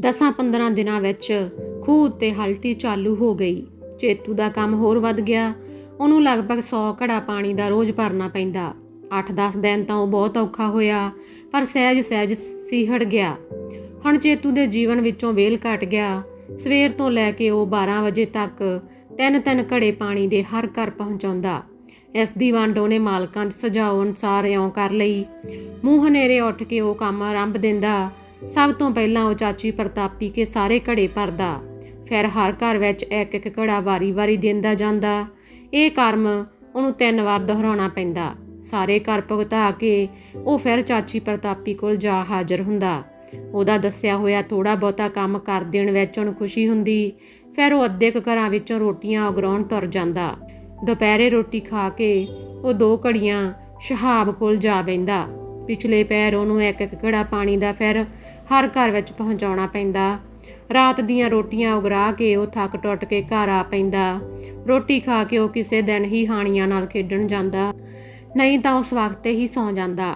10-15 ਦਿਨਾਂ ਵਿੱਚ ਖੂਹ ਉੱਤੇ ਹਲਟੀ ਚਾਲੂ ਹੋ ਗਈ। ਚੇਤੂ ਦਾ ਕੰਮ ਹੋਰ ਵੱਧ ਗਿਆ। ਉਹਨੂੰ ਲਗਭਗ 100 ਘੜਾ ਪਾਣੀ ਦਾ ਰੋਜ਼ ਭਰਨਾ ਪੈਂਦਾ। 8-10 ਦਿਨ ਤਾਂ ਉਹ ਬਹੁਤ ਔਖਾ ਹੋਇਆ, ਪਰ ਸਹਿਜ ਸਹਿਜ ਸੀਹੜ ਗਿਆ। ਹੁਣ ਚੇਤੂ ਦੇ ਜੀਵਨ ਵਿੱਚੋਂ ਵੇਲ ਘਟ ਗਿਆ। ਸਵੇਰ ਤੋਂ ਲੈ ਕੇ ਉਹ 12 ਵਜੇ ਤੱਕ ਤਿੰਨ ਤਿੰਨ ਘੜੇ ਪਾਣੀ ਦੇ ਹਰ ਘਰ ਪਹੁੰਚਾਉਂਦਾ। ਇਸ ਦੀ ਵੰਡ ਉਹਨੇ ਮਾਲਕਾਂ ਦੇ ਸੁਝਾਅ ਅਨੁਸਾਰ ਇਉਂ ਕਰ ਲਈ। ਮੂੰਹ ਹਨੇਰੇ ਉੱਠ ਕੇ ਉਹ ਕੰਮ ਆਰੰਭ ਦਿੰਦਾ। ਸਭ ਤੋਂ ਪਹਿਲਾਂ ਉਹ ਚਾਚੀ ਪ੍ਰਤਾਪੀ ਕੇ ਸਾਰੇ ਘੜੇ ਭਰਦਾ। ਫਿਰ ਹਰ ਘਰ ਵਿੱਚ ਇੱਕ ਇੱਕ ਘੜਾ ਵਾਰੀ-ਵਾਰੀ ਦਿੰਦਾ ਜਾਂਦਾ। ਇਹ ਕਰਮ ਉਹਨੂੰ ਤਿੰਨ ਵਾਰ ਦੁਹਰਾਉਣਾ ਪੈਂਦਾ। ਸਾਰੇ ਘਰ ਭੁਗਤਾ ਕੇ ਉਹ ਫਿਰ ਚਾਚੀ ਪ੍ਰਤਾਪੀ ਕੋਲ ਜਾ ਹਾਜ਼ਰ ਹੁੰਦਾ। ਉਹਦਾ ਦੱਸਿਆ ਹੋਇਆ ਥੋੜਾ ਬਹੁਤਾ ਕੰਮ ਕਰ ਦੇਣ ਵਿੱਚ ਉਹਨੂੰ ਖੁਸ਼ੀ ਹੁੰਦੀ। ਫਿਰ ਉਹ ਅੱਧੇ ਕੁ ਘਰਾਂ ਵਿੱਚੋਂ ਰੋਟੀਆਂ ਉਗਰਾਉਣ ਤੁਰ ਜਾਂਦਾ। ਦੁਪਹਿਰੇ ਰੋਟੀ ਖਾ ਕੇ ਉਹ ਦੋ ਘੜੀਆਂ ਸ਼ਹਾਬ ਕੋਲ ਜਾ ਬੈੰਦਾ ਪਿਛਲੇ ਪੈਰ ਉਹਨੂੰ ਇੱਕ ਇੱਕ ਘੜਾ ਪਾਣੀ ਦਾ ਫਿਰ ਹਰ ਘਰ ਵਿੱਚ ਪਹੁੰਚਾਉਣਾ ਪੈਂਦਾ। ਰਾਤ ਦੀਆਂ ਰੋਟੀਆਂ ਉਗਰਾ ਕੇ ਉਹ ਥੱਕ ਟੁੱਟ ਕੇ ਘਰ ਆ ਪੈਂਦਾ। ਰੋਟੀ ਖਾ ਕੇ ਉਹ ਕਿਸੇ ਦਿਨ ਹੀ ਹਾਣੀਆਂ ਨਾਲ ਖੇਡਣ ਜਾਂਦਾ। ਨਹੀਂ ਤਾਂ ਉਸ ਵਕਤ ਹੀ ਸੌਂ ਜਾਂਦਾ।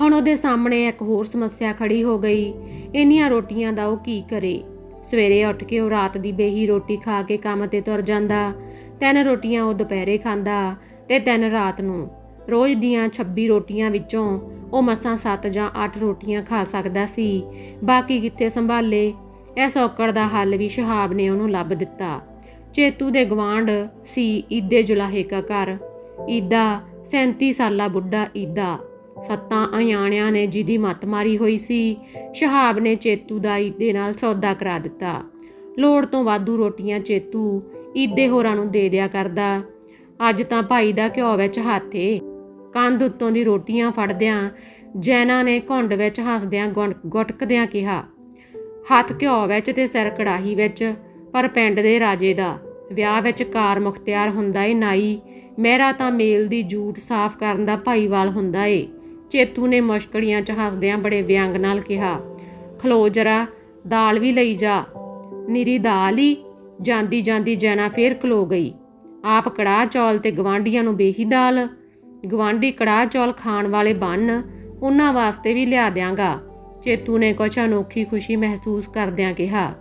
ਹੁਣ ਉਹਦੇ ਸਾਹਮਣੇ ਇੱਕ ਹੋਰ ਸਮੱਸਿਆ ਖੜੀ ਹੋ ਗਈ। ਇੰਨੀਆਂ ਰੋਟੀਆਂ ਦਾ ਉਹ ਕੀ ਕਰੇ? ਸਵੇਰੇ ਉੱਠ ਕੇ ਉਹ ਰਾਤ ਦੀ ਬੇਹੀ ਰੋਟੀ ਖਾ ਕੇ ਕੰਮ ਤੇ ਤੁਰ ਜਾਂਦਾ। ਤਿੰਨ ਰੋਟੀਆਂ ਉਹ ਦੁਪਹਿਰੇ ਖਾਂਦਾ ਤੇ ਤਿੰਨ ਰਾਤ ਨੂੰ। ਰੋਜ਼ ਦੀਆਂ 26 ਰੋਟੀਆਂ ਵਿੱਚੋਂ ਉਹ ਮਸਾਂ 7 ਜਾਂ 8 ਰੋਟੀਆਂ ਖਾ ਸਕਦਾ ਸੀ। ਬਾਕੀ ਕਿੱਥੇ ਸੰਭਾਲੇ, ਇਸ ਔਕੜ ਦਾ ਹੱਲ ਵੀ ਸ਼ਹਾਬ ਨੇ ਉਹਨੂੰ ਲੱਭ ਦਿੱਤਾ। ਚੇਤੂ ਦੇ ਗਵਾਂਢ ਸੀ ਈਦੇ ਜੁਲਾਹੇ ਕਾ ਘਰ। ਈਦਾ 37 ਸਾਲਾ ਬੁੱਢਾ ਈਦਾ। ਸੱਤਾਂ ਅਯਾਣਿਆਂ ਨੇ ਜਿਹਦੀ ਮੱਤ ਮਾਰੀ ਹੋਈ ਸੀ, ਸ਼ਹਾਬ ਨੇ ਚੇਤੂ ਦਾ ਈਦੇ ਨਾਲ ਸੌਦਾ ਕਰਾ ਦਿੱਤਾ। ਲੋੜ ਤੋਂ ਵਾਧੂ ਰੋਟੀਆਂ ਚੇਤੂ ਈਦੇ ਹੋਰਾਂ ਨੂੰ ਦੇ ਦਿਆ ਕਰਦਾ। ਅੱਜ ਤਾਂ ਭਾਈ ਦਾ ਘਿਓ ਵਿੱਚ ਹੱਥੇ ਕੰਧ ਉੱਤੋਂ ਦੀ ਰੋਟੀਆਂ ਫੜਦਿਆਂ ਜੈਨਾ ਨੇ ਘੁੰਡ ਵਿੱਚ ਹੱਸਦਿਆਂ ਗੁਣ- ਗੁਟਕਦਿਆਂ ਕਿਹਾ, ਹੱਥ ਘਿਓ ਵਿੱਚ ਤੇ ਸਿਰ ਕੜਾਹੀ ਵਿੱਚ, ਪਰ ਪਿੰਡ ਦੇ ਰਾਜੇ ਦਾ ਵਿਆਹ ਵਿੱਚ ਕਾਰ ਮੁਖਤਿਆਰ ਹੁੰਦਾ ਏ ਨਾਈ ਮਹਿਰਾ ਤਾਂ ਮੇਲ ਦੀ ਜੂਠ ਸਾਫ਼ ਕਰਨ ਦਾ ਭਾਈਵਾਲ ਹੁੰਦਾ ਏ। ਚੇਤੂ ਨੇ ਮੁਸ਼ਕੜੀਆਂ ਚ ਹੱਸਦਿਆਂ ਬੜੇ ਵਿਅੰਗ ਨਾਲ ਕਿਹਾ, ਖਲੋ ਜਰਾ, ਦਾਲ ਵੀ ਲਈ ਜਾ। ਨਿਰੀ ਦਾਲ ਹੀ ਜਾਂਦੀ ਜਾਂਦੀ ਜੈਨਾ ਫੇਰ ਖਲੋ ਗਈ, ਆਪ ਕੜਾਹ ਚੌਲ ਤੇ ਗਵਾਂਢੀਆਂ ਨੂੰ ਬੇਹੀ ਦਾਲ? ਗਵਾਂਢੀ ਕੜਾਹ ਚੌਲ ਖਾਣ ਵਾਲੇ ਬੰਨ ਉਹਨਾਂ ਵਾਸਤੇ ਵੀ ਲਿਆ ਦਿਆਂਗਾ। ਚੇਤੂ ਨੇ ਕੁਛ ਅਨੋਖੀ ਖੁਸ਼ੀ ਮਹਿਸੂਸ ਕਰਦਿਆਂ ਕਿਹਾ,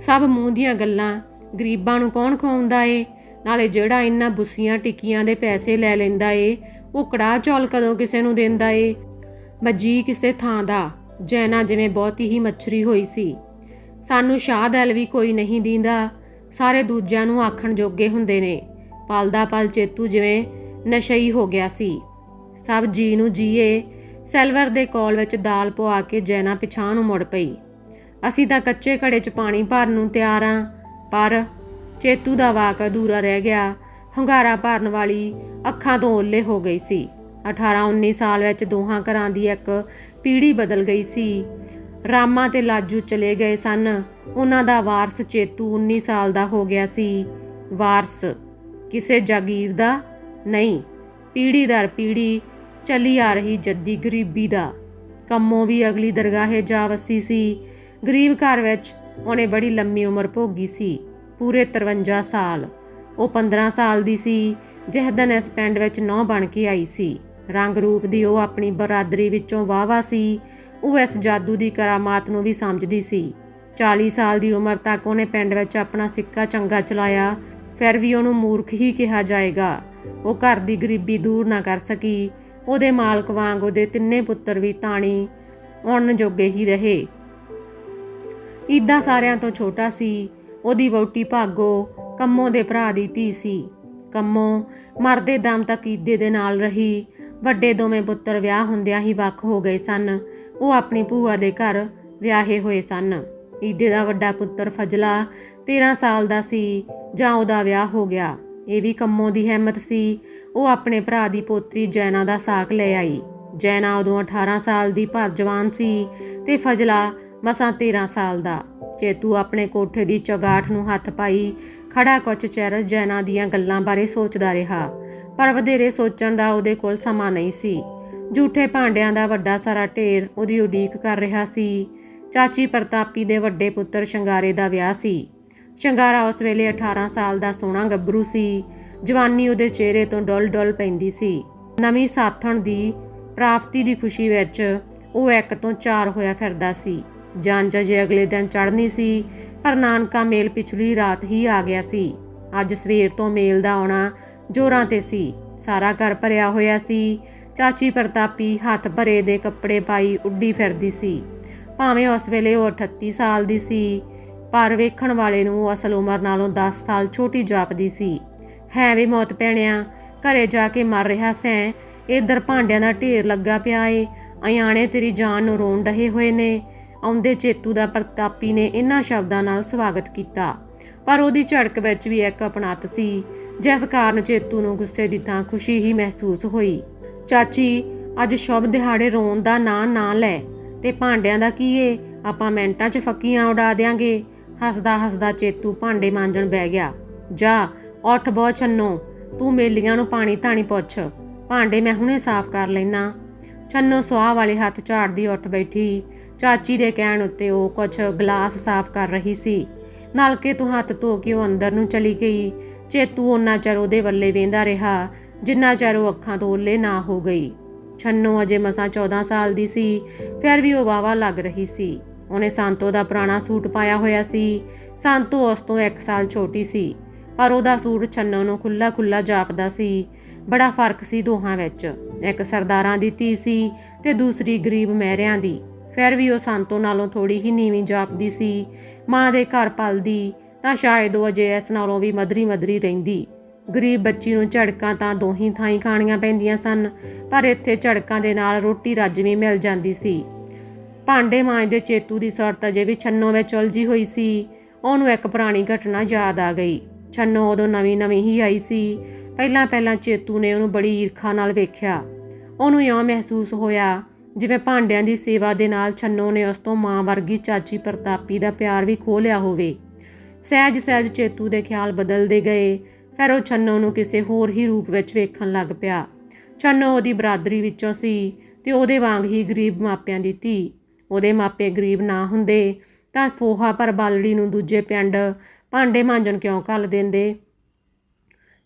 ਸਭ ਮੂੰਹ ਦੀਆਂ ਗੱਲਾਂ, ਗਰੀਬਾਂ ਨੂੰ ਕੌਣ ਖਵਾਉਂਦਾ ਏ? ਨਾਲੇ ਜਿਹੜਾ ਇੰਨਾ ਬੁੱਸੀਆਂ ਟਿੱਕੀਆਂ ਦੇ ਪੈਸੇ ਲੈ ਲੈਂਦਾ ਏ, ਉਹ ਕੜਾਹ ਚੌਲ ਕਦੋਂ ਕਿਸੇ ਨੂੰ ਦਿੰਦਾ ਏ? ਮੱਜੀ ਕਿਸੇ ਥਾਂ ਦਾ, ਜੈਨਾ ਜਿਵੇਂ ਬਹੁਤੀ ਹੀ ਮੱਛਰੀ ਹੋਈ ਸੀ। ਸਾਨੂੰ ਸ਼ਾਹ ਦਲ ਵੀ ਕੋਈ ਨਹੀਂ ਦਿੰਦਾ। ਸਾਰੇ ਦੂਜਿਆਂ ਨੂੰ ਆਖਣ ਜੋਗੇ ਹੁੰਦੇ ਨੇ। ਪਲਦਾ ਪਲ ਚੇਤੂ ਜਿਵੇਂ ਨਸ਼ਈ ਹੋ ਗਿਆ ਸੀ। ਸਭ ਜੀ ਨੂੰ ਜੀਏ, ਸੈਲਵਰ ਦੇ ਕੋਲ ਵਿੱਚ ਦਾਲ ਪਵਾ ਕੇ ਜੈਨਾ ਪਿਛਾਂ ਨੂੰ ਮੁੜ ਪਈ। ਅਸੀਂ ਤਾਂ ਕੱਚੇ ਘੜੇ 'ਚ ਪਾਣੀ ਭਰਨ ਨੂੰ ਤਿਆਰ ਆਂ, ਪਰ ਚੇਤੂ ਦਾ ਵਾਕ ਅਧੂਰਾ ਰਹਿ ਗਿਆ। ਹੰਗਾਰਾ ਭਰਨ ਵਾਲੀ ਅੱਖਾਂ ਤੋਂ ਓਲੇ ਹੋ ਗਈ ਸੀ। 18-19 ਸਾਲ ਵਿੱਚ ਦੋਹਾਂ ਘਰਾਂ ਦੀ ਇੱਕ ਪੀੜ੍ਹੀ ਬਦਲ ਗਈ ਸੀ। ਰਾਮਾ ਤੇ ਲਾਜੂ ਚਲੇ ਗਏ ਸਨ। ਉਹਨਾਂ ਦਾ ਵਾਰਸ ਚੇਤੂ 19 ਸਾਲ ਦਾ ਹੋ ਗਿਆ ਸੀ। ਵਾਰਸ ਕਿਸੇ ਜਾਗੀਰ ਦਾ ਨਹੀਂ ਪੀੜ੍ਹੀ ਦਰ ਪੀੜ੍ਹੀ ਚੱਲੀ ਆ ਰਹੀ ਜੱਦੀ ਗਰੀਬੀ ਦਾ। ਕੰਮੋਂ ਵੀ ਅਗਲੀ ਦਰਗਾਹੇ ਜਾ ਵਸੀ ਸੀ। ਗਰੀਬ ਘਰ ਵਿੱਚ ਉਹਨੇ ਬੜੀ ਲੰਮੀ ਉਮਰ ਭੋਗੀ ਸੀ, ਪੂਰੇ 53 ਸਾਲ। ਉਹ 15 ਸਾਲ ਦੀ ਸੀ ਜਿਸ ਦਿਨ ਇਸ ਪਿੰਡ ਵਿੱਚ ਨੌ ਬਣ ਕੇ ਆਈ ਸੀ। ਰੰਗ ਰੂਪ ਦੀ ਉਹ ਆਪਣੀ ਬਰਾਦਰੀ ਵਿੱਚੋਂ ਵਾਵਾ ਸੀ। ਉਹ ਇਸ ਜਾਦੂ ਦੀ ਕਰਾਮਾਤ ਨੂੰ ਵੀ ਸਮਝਦੀ ਸੀ। 40 ਸਾਲ ਦੀ ਉਮਰ ਤੱਕ ਉਹਨੇ ਪਿੰਡ ਵਿੱਚ ਆਪਣਾ ਸਿੱਕਾ ਚੰਗਾ ਚਲਾਇਆ, ਫਿਰ ਵੀ ਉਹਨੂੰ ਮੂਰਖ ਹੀ ਕਿਹਾ ਜਾਏਗਾ। ਉਹ ਘਰ ਦੀ ਗਰੀਬੀ ਦੂਰ ਨਾ ਕਰ ਸਕੀ। ਉਹਦੇ ਮਾਲਕ ਵਾਂਗ ਉਹਦੇ ਤਿੰਨੇ ਪੁੱਤਰ ਵੀ ਤਾਣੀ ਉਣਨ ਜੋਗੇ ਹੀ ਰਹੇ। ਈਦਾ ਸਾਰਿਆਂ ਤੋਂ ਛੋਟਾ ਸੀ। ਉਹਦੀ ਵਹੁਟੀ ਭਾਗੋ ਕੰਮੋ ਦੇ ਭਰਾ ਦੀ ਧੀ ਸੀ। ਕੰਮੋ ਮਰਦੇ ਦਮ ਤੱਕ ਈਦੇ ਦੇ ਨਾਲ ਰਹੀ। ਵੱਡੇ ਦੋਵੇਂ ਪੁੱਤਰ ਵਿਆਹ ਹੁੰਦਿਆਂ ਹੀ ਵੱਖ ਹੋ ਗਏ ਸਨ। ਉਹ ਆਪਣੀ ਭੂਆ ਦੇ ਘਰ ਵਿਆਹੇ ਹੋਏ ਸਨ। ਈਦੇ ਦਾ ਵੱਡਾ ਪੁੱਤਰ ਫਜਲਾ 13 ਸਾਲ ਦਾ ਸੀ ਜਾਂ ਉਹਦਾ ਵਿਆਹ ਹੋ ਗਿਆ। ਇਹ ਵੀ ਕੰਮੋਂ ਦੀ ਹਿੰਮਤ ਸੀ। ਉਹ ਆਪਣੇ ਭਰਾ ਦੀ ਪੋਤਰੀ ਜੈਨਾ ਦਾ ਸਾਕ ਲੈ ਆਈ। ਜੈਨਾ ਉਦੋਂ 18 ਸਾਲ ਦੀ ਭਰ ਜਵਾਨ ਸੀ ਤੇ ਫਜਲਾ ਮਸਾਂ 13 ਸਾਲ ਦਾ। ਚੇਤੂ ਆਪਣੇ ਕੋਠੇ ਦੀ ਚਗਾਠ ਨੂੰ ਹੱਥ ਪਾਈ ਖੜਾ ਕੁਛ ਚਿਰ ਜੈਨਾ ਦੀਆਂ ਗੱਲਾਂ ਬਾਰੇ ਸੋਚਦਾ ਰਿਹਾ, ਪਰ ਵਧੇਰੇ ਸੋਚਣ ਦਾ ਉਹਦੇ ਕੋਲ ਸਮਾਂ ਨਹੀਂ ਸੀ। ਝੂਠੇ ਭਾਂਡਿਆਂ ਦਾ ਵੱਡਾ ਸਾਰਾ ਢੇਰ ਉਹਦੀ ਉਡੀਕ ਕਰ ਰਿਹਾ ਸੀ। ਚਾਚੀ ਪ੍ਰਤਾਪੀ ਦੇ ਵੱਡੇ ਪੁੱਤਰ ਸ਼ਿੰਗਾਰੇ ਦਾ ਵਿਆਹ ਸੀ। ਸ਼ਿੰਗਾਰਾ ਉਸ ਵੇਲੇ 18 ਸਾਲ ਦਾ ਸੋਹਣਾ ਗੱਭਰੂ ਸੀ। ਜਵਾਨੀ ਉਹਦੇ ਚਿਹਰੇ ਤੋਂ ਡੁੱਲ ਡੁੱਲ ਪੈਂਦੀ ਸੀ। ਨਵੀਂ ਸਾਥਣ ਦੀ ਪ੍ਰਾਪਤੀ ਦੀ ਖੁਸ਼ੀ ਵਿੱਚ ਉਹ ਇੱਕ ਤੋਂ ਚਾਰ ਹੋਇਆ ਫਿਰਦਾ ਸੀ। ਜਾਂਚ ਜੇ ਅਗਲੇ ਦਿਨ ਚੜ੍ਹਨੀ ਸੀ, ਪਰ ਨਾਨਕਾ ਮੇਲ ਪਿਛਲੀ ਰਾਤ ਹੀ ਆ ਗਿਆ ਸੀ। ਅੱਜ ਸਵੇਰ ਤੋਂ ਮੇਲ ਦਾ ਆਉਣਾ ਜੋਰਾਂ ਤੇ ਸੀ। ਸਾਰਾ ਘਰ ਭਰਿਆ ਹੋਇਆ ਸੀ। ਚਾਚੀ ਪ੍ਰਤਾਪੀ ਹੱਥ ਭਰੇ ਦੇ ਕੱਪੜੇ ਪਾਈ ਉੱਡੀ ਫਿਰਦੀ ਸੀ। ਭਾਵੇਂ ਉਸ ਵੇਲੇ ਉਹ 38 ਸਾਲ ਦੀ ਸੀ ਪਰ ਵੇਖਣ ਵਾਲੇ ਨੂੰ ਅਸਲ ਉਮਰ ਨਾਲੋਂ 10 ਸਾਲ ਛੋਟੀ ਜਾਪਦੀ ਸੀ। ਹੈ ਵੀ ਮੌਤ ਪੈਣਿਆ, ਘਰੇ ਜਾ ਕੇ ਮਰ ਰਿਹਾ ਸੈਂ ਇਧਰ ਭਾਂਡਿਆਂ ਦਾ ਢੇਰ ਲੱਗਾ ਪਿਆ ਏ, ਅਯਾਣੇ ਤੇਰੀ ਜਾਨ ਨੂੰ ਰੋਣ ਰਹੇ ਹੋਏ ਨੇ। ਆਉਂਦੇ ਚੇਤੂ ਦਾ ਪ੍ਰਤਾਪੀ ਨੇ ਇਹਨਾਂ ਸ਼ਬਦਾਂ ਨਾਲ ਸਵਾਗਤ ਕੀਤਾ। ਪਰ ਉਹਦੀ ਝੜਕ ਵਿੱਚ ਵੀ ਇੱਕ ਅਪਣਤ ਸੀ, ਜਿਸ ਕਾਰਨ ਚੇਤੂ ਨੂੰ ਗੁੱਸੇ ਦੀ ਥਾਂ ਖੁਸ਼ੀ ਹੀ ਮਹਿਸੂਸ ਹੋਈ। ਚਾਚੀ, ਅੱਜ ਸ਼ੁਭ ਦਿਹਾੜੇ ਰੋਣ ਦਾ ਨਾਂ ਨਾ ਲੈ, ਤੇ ਭਾਂਡਿਆਂ ਦਾ ਕੀ ਏ? ਆਪਾਂ ਮਿੰਟਾਂ 'ਚ ਫੱਕੀਆਂ ਉਡਾ ਦਿਆਂਗੇ। ਹੱਸਦਾ ਹੱਸਦਾ ਚੇਤੂ ਭਾਂਡੇ ਮਾਂਜਣ ਬਹਿ ਗਿਆ। ਜਾ, ਉੱਠ ਬਹੁ ਛੰਨੋ, ਤੂੰ ਮੇਲੀਆਂ ਨੂੰ ਪਾਣੀ ਧਾਣੀ ਪੁੱਛ। ਭਾਂਡੇ ਮੈਂ ਹੁਣੇ ਸਾਫ਼ ਕਰ ਲੈਣਾ ਛੰਨੋ ਸੁਆਹ ਵਾਲੇ ਹੱਥ ਝਾੜਦੀ ਉੱਠ ਬੈਠੀ। ਚਾਚੀ ਦੇ ਕਹਿਣ ਉੱਤੇ ਉਹ ਕੁਝ ਗਲਾਸ ਸਾਫ਼ ਕਰ ਰਹੀ ਸੀ। ਨਲਕੇ ਤੋਂ ਹੱਥ ਧੋ ਕੇ ਉਹ ਅੰਦਰ ਨੂੰ ਚਲੀ ਗਈ। ਚੇਤੂ ਉਹਨਾਂ ਚਿਰ ਉਹਦੇ ਵੱਲੇ ਵੇਂਦਾ ਰਿਹਾ, ਜਿੰਨਾ ਚਿਰ ਉਹ ਅੱਖਾਂ ਤੋਂ ਓਲੇ ਨਾ ਹੋ ਗਈ। ਛੰਨੋ ਅਜੇ ਮਸਾਂ 14 ਸਾਲ ਦੀ ਸੀ, ਫਿਰ ਵੀ ਉਹ ਵਾਵਾ ਲੱਗ ਰਹੀ ਸੀ। ਉਹਨੇ ਸੰਤੋ ਦਾ ਪੁਰਾਣਾ ਸੂਟ ਪਾਇਆ ਹੋਇਆ ਸੀ। ਸੰਤੋ ਉਸ ਤੋਂ 1 ਸਾਲ ਛੋਟੀ ਸੀ, ਪਰ ਉਹਦਾ ਸੂਟ ਛੰਨੋ ਨੂੰ ਖੁੱਲਾ ਖੁੱਲਾ ਜਾਪਦਾ ਸੀ। ਬੜਾ ਫ਼ਰਕ ਸੀ ਦੋਹਾਂ ਵਿੱਚ, ਇੱਕ ਸਰਦਾਰਾਂ ਦੀ ਧੀ ਸੀ ਤੇ ਦੂਸਰੀ ਗਰੀਬ ਮਹਿਰਿਆਂ ਦੀ। ਫਿਰ ਵੀ ਉਹ ਸੰਤੋ ਨਾਲੋਂ ਥੋੜੀ ਹੀ ਨੀਵੀਂ ਜਾਪਦੀ ਸੀ। ਮਾਂ ਦੇ ਘਰ ਪਲਦੀ, ਤਾਂ ਸ਼ਾਇਦ ਉਹ ਅਜੇ ਇਸ ਨਾਲੋਂ ਵੀ ਮਦਰੀ ਮਦਰੀ ਰਹਿੰਦੀ। ਗਰੀਬ ਬੱਚੀ ਨੂੰ ਝੜਕਾਂ ਤਾਂ ਦੋਹੀ ਥਾਈਂ ਖਾਣੀਆਂ ਪੈਂਦੀਆਂ ਸਨ, ਪਰ ਇੱਥੇ ਝੜਕਾਂ ਦੇ ਨਾਲ ਰੋਟੀ ਰੱਜ ਵੀ ਮਿਲ ਜਾਂਦੀ ਸੀ। ਭਾਂਡੇ ਮਾਂਜਦੇ ਚੇਤੂ ਦੀ ਸੁਰਤ ਅਜੇ ਵੀ ਛੰਨੋ ਵਿੱਚ ਉਲਝੀ ਹੋਈ ਸੀ। ਉਹਨੂੰ ਇੱਕ ਪੁਰਾਣੀ ਘਟਨਾ ਯਾਦ ਆ ਗਈ। ਛੰਨੋ ਉਦੋਂ ਨਵੀਂ ਨਵੀਂ ਹੀ ਆਈ ਸੀ। ਪਹਿਲਾਂ ਪਹਿਲਾਂ ਚੇਤੂ ਨੇ ਉਹਨੂੰ ਬੜੀ ਈਰਖਾ ਨਾਲ ਵੇਖਿਆ। ਉਹਨੂੰ ਇਉਂ ਮਹਿਸੂਸ ਹੋਇਆ ਜਿਵੇਂ ਭਾਂਡਿਆਂ ਦੀ ਸੇਵਾ ਦੇ ਨਾਲ ਛੰਨੋ ਨੇ ਉਸ ਤੋਂ ਮਾਂ ਵਰਗੀ ਚਾਚੀ ਪ੍ਰਤਾਪੀ ਦਾ ਪਿਆਰ ਵੀ ਖੋਹ ਲਿਆ ਹੋਵੇ। ਸਹਿਜ ਸਹਿਜ ਚੇਤੂ ਦੇ ਖਿਆਲ ਬਦਲਦੇ ਗਏ। ਫਿਰ ਉਹ ਛੰਨੋ ਨੂੰ ਕਿਸੇ ਹੋਰ ਹੀ ਰੂਪ ਵਿੱਚ ਵੇਖਣ ਲੱਗ ਪਿਆ। ਛੰਨੋ ਉਹਦੀ ਬਰਾਦਰੀ ਵਿੱਚੋਂ ਸੀ ਤੇ ਉਹਦੇ ਵਾਂਗ ਹੀ ਗਰੀਬ ਮਾਪਿਆਂ ਦੀ ਧੀ। ਉਹਦੇ ਮਾਪੇ ਗਰੀਬ ਨਾ ਹੁੰਦੇ, ਤਾਂ ਫੋਹਾ ਪਰ ਬਾਲੜੀ ਨੂੰ ਦੂਜੇ ਪਿੰਡ ਭਾਂਡੇ ਮਾਂਜਣ ਕਿਉਂ ਘੱਲ ਦਿੰਦੇ?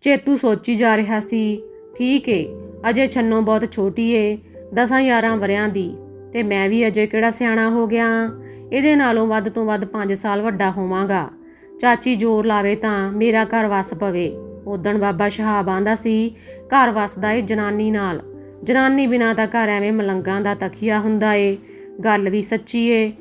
ਚੇਤੂ ਸੋਚੀ ਜਾ ਰਿਹਾ ਸੀ, ਠੀਕ ਏ, ਅਜੇ ਛੰਨੋ ਬਹੁਤ ਛੋਟੀ ਏ, ਦਸਾਂ 11 ਵਰਿਆਂ ਦੀ, ਤੇ ਮੈਂ ਵੀ ਅਜੇ ਕਿਹੜਾ ਸਿਆਣਾ ਹੋ ਗਿਆ? ਇਹਦੇ ਨਾਲੋਂ ਵੱਧ ਤੋਂ ਵੱਧ 5 ਸਾਲ ਵੱਡਾ ਹੋਵਾਂਗਾ। ਚਾਚੀ ਜ਼ੋਰ ਲਾਵੇ ਤਾਂ ਮੇਰਾ ਘਰ ਵਸ ਪਵੇ। ਉਦਣ ਬਾਬਾ ਸ਼ਹਾਬ ਆਂਦਾ ਸੀ, ਘਰ ਵਸਦਾ ਏ ਜਨਾਨੀ ਨਾਲ। ਜਨਾਨੀ ਬਿਨਾਂ ਤਾਂ ਘਰ ਐਵੇਂ ਮਲੰਗਾਂ ਦਾ ਤਖੀਆ ਹੁੰਦਾ ਏ। ਗੱਲ ਵੀ ਸੱਚੀ ਏ।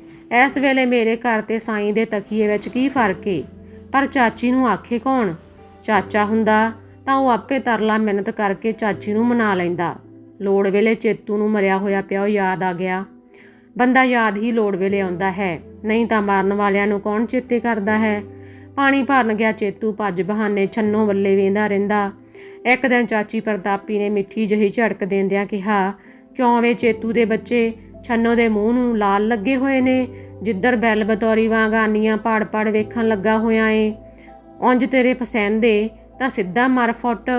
ਇਸ ਵੇਲੇ ਮੇਰੇ ਘਰ ਤੇ ਸਾਈਂ ਦੇ ਤਖੀਏ ਵਿੱਚ ਕੀ ਫ਼ਰਕ ਏ? ਪਰ ਚਾਚੀ ਨੂੰ ਆਖੇ ਕੌਣ? ਚਾਚਾ ਹੁੰਦਾ ਤਾਂ ਉਹ ਆਪੇ ਤਰਲਾ ਮਿਹਨਤ ਕਰਕੇ ਚਾਚੀ ਨੂੰ ਮਨਾ ਲੈਂਦਾ। ਲੋੜ ਵੇਲੇ ਚੇਤੂ ਨੂੰ ਮਰਿਆ ਹੋਇਆ ਪਿਆ ਉਹ ਯਾਦ ਆ ਗਿਆ। ਬੰਦਾ ਯਾਦ ਹੀ ਲੋੜ ਵੇਲੇ ਆਉਂਦਾ ਹੈ। ਨਹੀਂ ਤਾਂ ਮਾਰਨ ਵਾਲਿਆਂ ਨੂੰ ਕੌਣ ਚੇਤੇ ਕਰਦਾ ਹੈ? ਪਾਣੀ ਭਰਨ ਗਿਆ ਚੇਤੂ ਭੱਜ ਬਹਾਨੇ ਛੰਨੋ ਵੱਲੇ ਵੇਂਦਾ ਰਹਿੰਦਾ। ਇੱਕ ਦਿਨ ਚਾਚੀ ਪ੍ਰਤਾਪੀ ਨੇ ਮਿੱਠੀ ਜਹੀ ਝੜਕ ਦੇਂਦਿਆਂ ਕਿਹਾ, ਕਿਉਂ ਵੇ ਚੇਤੂ ਦੇ ਬੱਚੇ? ਛੰਨੋ ਦੇ ਮੂੰਹ ਨੂੰ ਲਾਲ ਲੱਗੇ ਹੋਏ ਨੇ, ਜਿੱਧਰ ਬੈਲ ਬਤੌਰੀ ਵਾਂਗ ਆਨੀਆਂ ਪਾੜ ਪਾੜ ਵੇਖਣ ਲੱਗਾ ਹੋਇਆ ਏ। ਉਂਝ ਤੇਰੇ ਪਸੰਦ ਏ ਤਾਂ ਸਿੱਧਾ ਮਰ ਫੁੱਟ,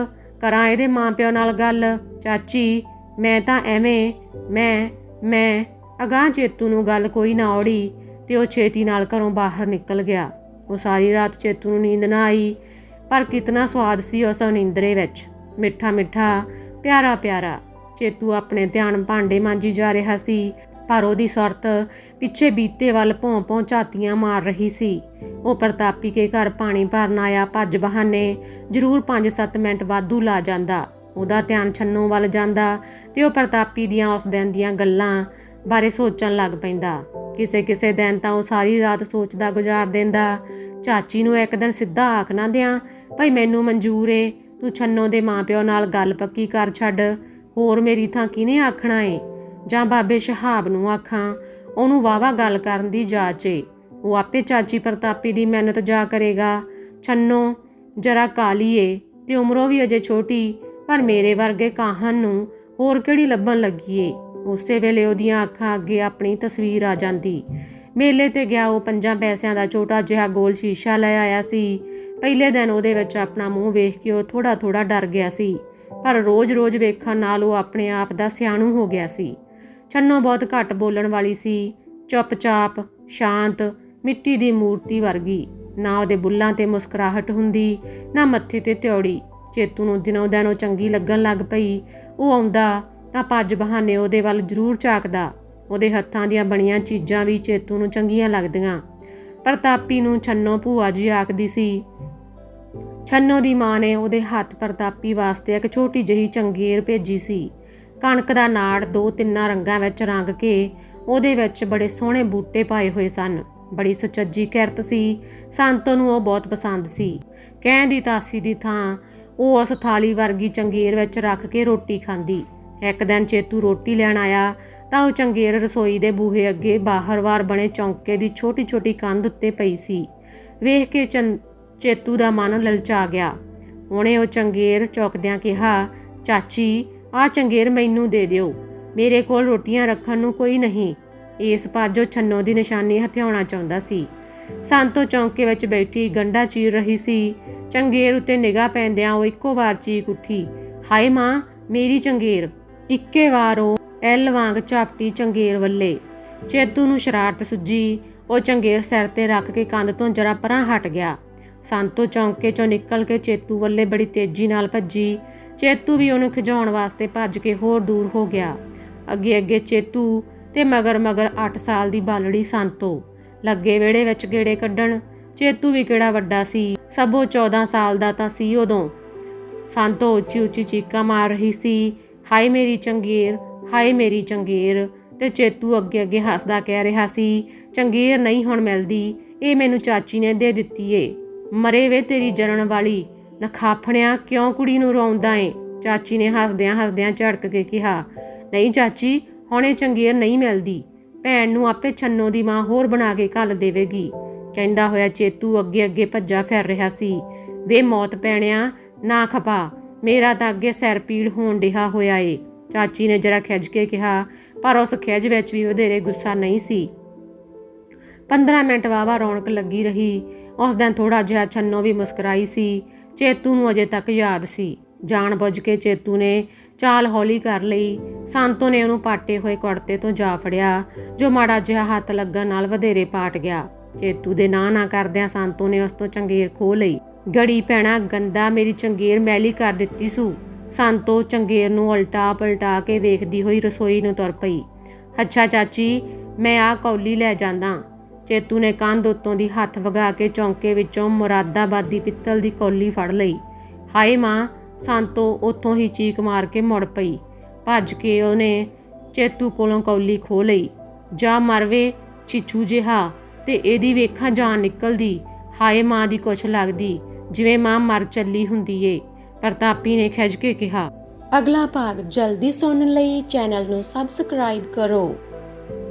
ਕਰਾਂ ਇਹਦੇ ਮਾਪਿਓ ਨਾਲ ਗੱਲ। ਚਾਚੀ, ਮੈਂ ਤਾਂ ਐਵੇਂ, ਮੈਂ ਮੈਂ, ਅਗਾਂਹ ਚੇਤੂ ਨੂੰ ਗੱਲ ਕੋਈ ਨਾ ਔੜੀ, ਤੇ ਉਹ ਛੇਤੀ ਨਾਲ ਘਰੋਂ ਬਾਹਰ ਨਿਕਲ ਗਿਆ। ਉਹ ਸਾਰੀ ਰਾਤ ਚੇਤੂ ਨੂੰ ਨੀਂਦ ਨਾ ਆਈ, ਪਰ ਕਿਤਨਾ ਸਵਾਦ ਸੀ ਉਸ ਨੀਂਦਰੇ ਵਿੱਚ। ਮਿੱਠਾ ਮਿੱਠਾ ਪਿਆਰਾ ਪਿਆਰਾ ਚੇਤੂ ਆਪਣੇ ਧਿਆਨ ਭਾਂਡੇ ਮਾਂਜੀ ਜਾ ਰਿਹਾ ਸੀ, ਪਰ ਉਹਦੀ ਸੁਰਤ ਪਿੱਛੇ ਬੀਤੇ ਵੱਲ ਭੌਂ ਭੌਂ ਝਾਤੀਆਂ ਮਾਰ ਰਹੀ ਸੀ। ਉਹ ਪ੍ਰਤਾਪੀ ਕੇ ਘਰ ਪਾਣੀ ਭਰਨ ਆਇਆ ਭੱਜ ਬਹਾਨੇ ਜ਼ਰੂਰ 5-7 ਮਿੰਟ ਵਾਧੂ ਲਾ ਜਾਂਦਾ। ਉਹਦਾ ਧਿਆਨ ਛੰਨੋ ਵੱਲ ਜਾਂਦਾ ਤੇ ਉਹ ਪ੍ਰਤਾਪੀ ਦੀਆਂ ਉਸ ਦਿਨ ਦੀਆਂ ਗੱਲਾਂ ਬਾਰੇ ਸੋਚਣ ਲੱਗ ਪੈਂਦਾ। ਕਿਸੇ ਕਿਸੇ ਦਿਨ ਤਾਂ ਉਹ ਸਾਰੀ ਰਾਤ ਸੋਚਦਾ ਗੁਜ਼ਾਰ ਦਿੰਦਾ, ਚਾਚੀ ਨੂੰ ਇੱਕ ਦਿਨ ਸਿੱਧਾ ਆਖ ਨਾ ਦਿਆਂ, ਭਾਈ ਮੈਨੂੰ ਮਨਜ਼ੂਰ ਏ, ਤੂੰ ਛੰਨੋ ਦੇ ਮਾਪਿਓ ਨਾਲ ਗੱਲ ਪੱਕੀ ਕਰ ਛੱਡ ਹੋਰ ਮੇਰੀ ਥਾਂ ਕਿਹਨੇ ਆਖਣਾ ਏ? ਜਾਂ ਬਾਬੇ ਸ਼ਹਾਬ ਨੂੰ ਆਖਾਂ, ਉਹਨੂੰ ਵਾਵਾ ਗੱਲ ਕਰਨ ਦੀ ਜਾਚ ਏ। ਉਹ ਆਪੇ ਚਾਚੀ ਪ੍ਰਤਾਪੀ ਦੀ ਮਿਹਨਤ ਜਾ ਕਰੇਗਾ। ਛੰਨੋ, ਜਰਾ ਕਾਲੀ ਏ, ਤੇ ਉਮਰੋਂ ਵੀ ਅਜੇ ਛੋਟੀ, ਪਰ ਮੇਰੇ ਵਰਗੇ ਕਾਹਨ ਨੂੰ ਹੋਰ ਕਿਹੜੀ ਲੱਭਣ ਲੱਗੀ ਏ? ਉਸੇ ਵੇਲੇ ਉਹਦੀਆਂ ਅੱਖਾਂ ਅੱਗੇ ਆਪਣੀ ਤਸਵੀਰ ਆ ਜਾਂਦੀ। ਮੇਲੇ ਤੇ ਗਿਆ ਉਹ ਪੰਜਾਂ ਪੈਸਿਆਂ ਦਾ ਛੋਟਾ ਜਿਹਾ ਗੋਲ ਸ਼ੀਸ਼ਾ ਲੈ ਆਇਆ ਸੀ। ਪਹਿਲੇ ਦਿਨ ਉਹਦੇ ਵਿੱਚ ਆਪਣਾ ਮੂੰਹ ਵੇਖ ਕੇ ਉਹ ਥੋੜਾ ਥੋੜਾ ਡਰ ਗਿਆ ਸੀ। ਪਰ ਰੋਜ਼-ਰੋਜ਼ ਵੇਖਣ ਨਾਲ ਉਹ ਆਪਣੇ ਆਪ ਦਾ ਸਿਆਣੂ ਹੋ ਗਿਆ ਸੀ। ਛੰਨੋ ਬਹੁਤ ਘੱਟ ਬੋਲਣ ਵਾਲੀ ਸੀ। ਚੁੱਪਚਾਪ, ਸ਼ਾਂਤ, ਮਿੱਟੀ ਦੀ ਮੂਰਤੀ ਵਰਗੀ। ਨਾ ਉਹਦੇ ਬੁੱਲਾਂ ਤੇ ਮੁਸਕਰਾਹਟ ਹੁੰਦੀ, ਨਾ ਮੱਥੇ ਤੇ ਤਿਉੜੀ। ਚੇਤੂ ਨੂੰ ਦਿਨੋਂ ਦਿਨ ਉਹ ਚੰਗੀ ਲੱਗਣ ਲੱਗ ਪਈ। ਉਹ ਆਉਂਦਾ ਤਾਂ ਭੱਜ ਬਹਾਨੇ ਉਹਦੇ ਵੱਲ ਜ਼ਰੂਰ ਝਾਕਦਾ। ਉਹਦੇ ਹੱਥਾਂ ਦੀਆਂ ਬਣੀਆਂ ਚੀਜ਼ਾਂ ਵੀ ਚੇਤੂ ਨੂੰ ਚੰਗੀਆਂ ਲੱਗਦੀਆਂ। ਪ੍ਰਤਾਪੀ ਨੂੰ ਛੰਨੋ ਭੂਆ ਜੀ ਆਖਦੀ ਸੀ ਛੰਨੋ ਦੀ ਮਾਂ ਨੇ ਉਹਦੇ ਹੱਥ ਪ੍ਰਤਾਪੀ ਵਾਸਤੇ ਇੱਕ ਛੋਟੀ ਜਿਹੀ ਚੰਗੇਰ ਭੇਜੀ ਸੀ। ਕਣਕ ਦਾ ਨਾੜ ਦੋ ਤਿੰਨਾਂ ਰੰਗਾਂ ਵਿੱਚ ਰੰਗ ਕੇ ਉਹਦੇ ਵਿੱਚ ਬੜੇ ਸੋਹਣੇ ਬੂਟੇ ਪਾਏ ਹੋਏ ਸਨ। ਬੜੀ ਸੁਚੱਜੀ ਕਿਰਤ ਸੀ। ਸੰਤੋ ਨੂੰ ਉਹ ਬਹੁਤ ਪਸੰਦ ਸੀ। ਕਹਿ ਦੀ ਤਾਸੀ ਦੀ ਥਾਂ ਉਹ ਉਸ ਥਾਲੀ ਵਰਗੀ ਚੰਗੇਰ ਵਿੱਚ ਰੱਖ ਕੇ ਰੋਟੀ ਖਾਂਦੀ। ਇੱਕ ਦਿਨ ਚੇਤੂ ਰੋਟੀ ਲੈਣ ਆਇਆ ਤਾਂ ਉਹ ਚੰਗੇਰ ਰਸੋਈ ਦੇ ਬੂਹੇ ਅੱਗੇ ਬਾਹਰਵਾਰ ਬਣੇ ਚੌਂਕੇ ਦੀ ਛੋਟੀ-ਛੋਟੀ ਕੰਧ ਉੱਤੇ ਪਈ ਸੀ। ਵੇਖ ਕੇ ਚੰ- ਚੇਤੂ ਦਾ ਮਨ ਲਲਚਾ ਗਿਆ। ਉਹਨੇ ਉਹ ਚੰਗੇਰ ਚੌਕਦਿਆਂ ਕਿਹਾ, ਚਾਚੀ ਆ ਚੰਗੇਰ ਮੈਨੂੰ ਦੇ ਦਿਓ। ਮੇਰੇ ਕੋਲ ਰੋਟੀਆਂ ਰੱਖਣ ਨੂੰ ਕੋਈ ਨਹੀਂ। ਇਸ ਪਾਜੋ ਛੰਨੋ ਦੀ ਨਿਸ਼ਾਨੀ ਹਥਿਆਉਣਾ ਚਾਹੁੰਦਾ ਸੀ। ਸੰਤੋ ਚੌਂਕੇ ਵਿੱਚ ਬੈਠੀ ਗੰਡਾ ਚੀਰ ਰਹੀ ਸੀ। ਚੰਗੇਰ ਉੱਤੇ ਨਿਗਾਹ ਪੈਂਦਿਆਂ ਉਹ ਇੱਕੋ ਵਾਰ ਚੀਕ ਉੱਠੀ। ਹਾਏ ਮਾਂ, ਮੇਰੀ ਚੰਗੇਰ। ਇੱਕੇ ਵਾਰ ਉਹ ਐਲ ਵਾਂਗ ਝਾਪਟੀ ਚੰਗੇਰ ਵੱਲੇ। ਚੇਤੂ ਨੂੰ ਸ਼ਰਾਰਤ ਸੁੱਜੀ। ਉਹ ਚੰਗੇਰ ਸਿਰ ਤੇ ਰੱਖ ਕੇ ਕੰਧ ਤੋਂ ਜਰਾ ਪਰਾਂ ਹਟ ਗਿਆ। ਸੰਤੋ ਚੌਂਕੇ ਚੋਂ ਨਿਕਲ ਕੇ ਚੇਤੂ ਵੱਲੇ ਬੜੀ ਤੇਜ਼ੀ ਨਾਲ ਭੱਜੀ। ਚੇਤੂ ਵੀ ਉਹਨੂੰ ਖਿਜਾਉਣ ਵਾਸਤੇ ਭੱਜ ਕੇ ਹੋਰ ਦੂਰ ਹੋ ਗਿਆ। ਅੱਗੇ ਅੱਗੇ ਚੇਤੂ ਤੇ ਮਗਰ ਮਗਰ 8 ਸਾਲ ਦੀ ਬਾਲੜੀ ਸੰਤੋ। ਲੱਗੇ ਵਿਹੜੇ ਵਿੱਚ ਗੇੜੇ ਕੱਢਣ। ਚੇਤੂ ਵੀ ਕਿਹੜਾ ਵੱਡਾ ਸੀ। ਸਭੋ 14 ਸਾਲ ਦਾ ਤਾਂ ਸੀ ਉਦੋਂ। ਸੰਤੋ ਉੱਚੀ ਉੱਚੀ ਚੀਕਾਂ ਮਾਰ ਰਹੀ ਸੀ, ਹਾਏ ਮੇਰੀ ਚੰਗੇਰ, ਹਾਏ ਮੇਰੀ ਚੰਗੇਰ। ਤੇ ਚੇਤੂ ਅੱਗੇ ਅੱਗੇ ਹੱਸਦਾ ਕਹਿ ਰਿਹਾ ਸੀ, ਚੰਗੇਰ ਨਹੀਂ ਹੁਣ ਮਿਲਦੀ, ਇਹ ਮੈਨੂੰ ਚਾਚੀ ਨੇ ਦੇ ਦਿੱਤੀ ਏ। ਮਰੇ ਵੇ ਤੇਰੀ ਜਨਣ ਵਾਲੀ। ਨਖਾਫਣਿਆ ਕਿਉਂ ਕੁੜੀ ਨੂੰ ਰੋਂਦਾ ਏ? ਚਾਚੀ ਨੇ ਹੱਸਦਿਆਂ ਹੱਸਦਿਆਂ ਝੜਕ ਕੇ ਕਿਹਾ, ਨਹੀਂ ਚਾਚੀ, ਹੁਣੇ ਇਹ ਨਹੀਂ ਮਿਲਦੀ। ਭੈਣ ਨੂੰ ਆਪੇ ਛੰਨੋ ਦੀ ਮਾਂ ਹੋਰ ਬਣਾ ਕੇ ਘੱਲ ਦੇਵੇਗੀ। ਕਹਿੰਦਾ ਹੋਇਆ ਚੇਤੂ ਅੱਗੇ ਅੱਗੇ ਭੱਜਾ ਫਿਰ ਰਿਹਾ ਸੀ। ਵੇ ਮੌਤ ਪੈਣਿਆ, ਨਾ ਖਪਾ। ਮੇਰਾ ਤਾਂ ਅੱਗੇ ਸਿਰ ਪੀੜ ਹੋਣ ਡਿਹਾ ਹੋਇਆ ਏ। ਚਾਚੀ ਨੇ ਜਰਾ ਖਿੱਚ ਕੇ ਕਿਹਾ, ਪਰ ਉਸ ਖਿੱਚ ਵਿੱਚ ਵੀ ਵਧੇਰੇ ਗੁੱਸਾ ਨਹੀਂ ਸੀ। 15 ਮਿੰਟ ਵਾਵਾ ਰੌਣਕ ਲੱਗੀ ਰਹੀ। ਉਸ ਦਿਨ ਥੋੜਾ ਜਿਹਾ ਛੰਨੋ ਵੀ ਮੁਸਕਰਾਈ ਸੀ। ਚੇਤੂ ਨੂੰ ਅਜੇ ਤੱਕ ਯਾਦ ਸੀ। ਜਾਣ ਬੁੱਝ ਕੇ ਚੇਤੂ ਨੇ ਚਾਲ ਹੌਲੀ ਕਰ ਲਈ। ਸੰਤੋ ਨੇ ਉਹਨੂੰ ਪਾਟੇ ਹੋਏ ਕੁੜਤੇ ਤੋਂ ਜਾ ਫੜਿਆ, ਜੋ ਮਾੜਾ ਜਿਹਾ ਹੱਥ ਲੱਗਣ ਨਾਲ ਵਧੇਰੇ ਪਾਟ ਗਿਆ। ਚੇਤੂ ਦੇ ਨਾਂ ਨਾ ਕਰਦਿਆਂ ਸੰਤੋ ਨੇ ਉਸ ਤੋਂ ਚੰਗੇਰ ਖੋ ਲਈ। ਗੜੀ ਪੈਣਾ ਗੰਦਾ, ਮੇਰੀ ਚੰਗੇਰ ਮੈਲੀ ਕਰ ਦਿੱਤੀ ਸੂ। ਸੰਤੋ ਚੰਗੇਰ ਨੂੰ ਉਲਟਾ ਪਲਟਾ ਕੇ ਵੇਖਦੀ ਹੋਈ ਰਸੋਈ ਨੂੰ ਤੁਰ ਪਈ। ਅੱਛਾ ਚਾਚੀ, ਮੈਂ ਆ ਕੌਲੀ ਲੈ ਜਾਂਦਾ। ਚੇਤੂ ਨੇ ਕੰਧ ਉੱਤੋਂ ਦੀ ਹੱਥ ਵਗਾ ਕੇ ਚੌਂਕੇ ਵਿੱਚੋਂ ਮੁਰਾਦਾਬਾਦੀ ਪਿੱਤਲ ਦੀ ਕੌਲੀ ਫੜ ਲਈ। ਹਾਏ ਮਾਂ, ਸੰਤੋ ਉੱਥੋਂ ਹੀ ਚੀਕ ਮਾਰ ਕੇ ਮੁੜ ਪਈ। ਭੱਜ ਕੇ ਉਹਨੇ ਚੇਤੂ ਕੋਲੋਂ ਕੌਲੀ ਖੋ ਲਈ। ਜਾ ਮਰਵੇ ਚਿੱਚੂ ਜਿਹਾ ਤੇ ਇਹਦੀ ਵੇਖਾਂ ਜਾਨ ਨਿਕਲਦੀ। ਹਾਏ ਮਾਂ ਦੀ ਕੁਛ ਲੱਗਦੀ, ਜਿਵੇਂ ਮਾਂ ਮਰ ਚੱਲੀ ਹੁੰਦੀ ਏ ਪ੍ਰਤਾਪੀ ਨੇ ਖਿੱਚ ਕੇ ਕਿਹਾ, ਅਗਲਾ ਭਾਗ ਜਲਦੀ ਸੁਣਨ ਲਈ ਚੈਨਲ ਨੂੰ ਸਬਸਕ੍ਰਾਈਬ ਕਰੋ।